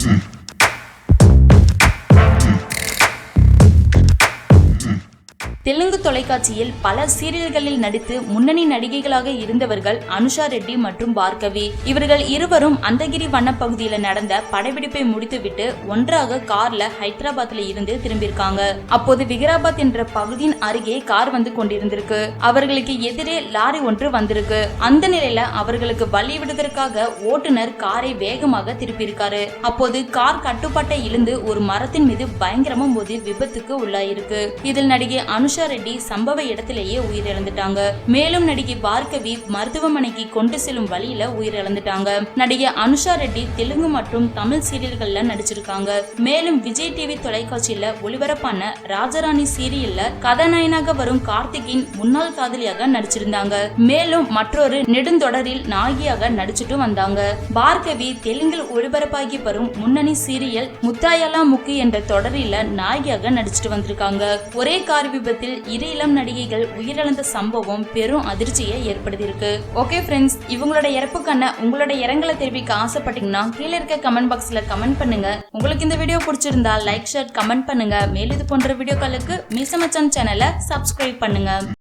Mm-hmm. Telugu தொலைக்காட்சியில் பல சீரியல்களில் நடித்து முன்னணி நடிகைகளாக இருந்தவர்கள் அனுஷா ரெட்டி மற்றும் பார்கவி. இவர்கள் இருவரும் அந்தகிரி வனப்பகுதியில நடந்த படப்பிடிப்பை முடித்துவிட்டு ஒன்றாக கார்ல ஹைதராபாத்ல இருந்து திரும்பியிருக்காங்க. அப்போது விகராபாத் என்ற பகுதியின் அருகே கார் வந்து கொண்டிருந்திருக்கு. அவர்களுக்கு எதிரே லாரி ஒன்று வந்திருக்கு. அந்த நிலையில அவர்களுக்கு வழி விடுவதற்காக ஓட்டுநர் காரை வேகமாக திருப்பியிருக்காரு. அப்போது கார் கட்டுப்பாட்டை இழந்து ஒரு மரத்தின் மீது பயங்கரமா மோதி விபத்துக்கு உள்ளாயிருக்கு. இதில் நடிகை அனுஷா ரெட்டி சம்பவ இடத்திலேயே உயிரிழந்துட்டாங்க. மேலும் நடிகை பார்கவி மருத்துவமனைக்கு கொண்டு செல்லும் வழியில உயிரிழந்துட்டாங்க. நடிகை அனுஷா ரெட்டி தெலுங்கு மற்றும் தமிழ் சீரியல்கள்ல நடிச்சிருக்காங்க. மேலும் விஜய் டிவி தொலைக்காட்சியில ஒளிபரப்பான ராஜராணி சீரியல்ல கதாநாயகனாக வரும் கார்த்திகின் முன்னாள் காதலியாக நடிச்சிருந்தாங்க. மேலும் மற்றொரு நெடுந்தொடரில் நாயகியாக நடிச்சிட்டு வந்தாங்க. பார்கவி தெலுங்கில் ஒளிபரப்பாகி வரும் முன்னணி சீரியல் முத்தாயலா முக்கு என்ற தொடரில நாயகியாக நடிச்சிட்டு வந்திருக்காங்க. ஒரே கார் விபத்து விபத்தில் இரு இளம் நடிகைகள் உயிரிழந்த சம்பவம் பெரும் அதிர்ச்சியை ஏற்படுத்தியிருக்கு. ஓகே ஃப்ரெண்ட்ஸ் இவங்களோட இறப்புக்கான உங்களோட இரங்கலை தெரிவிக்க ஆசைப்பட்டீங்கன்னா கீழே இருக்க கமெண்ட் பாக்ஸ்ல கமெண்ட் பண்ணுங்க. உங்களுக்கு இந்த வீடியோ பிடிச்சிருந்தா லைக் ஷேர் கமெண்ட் பண்ணுங்க. மேலும் இது போன்ற வீடியோக்களுக்கு மிசமச்சம் சேனலை சப்ஸ்கிரைப் பண்ணுங்க.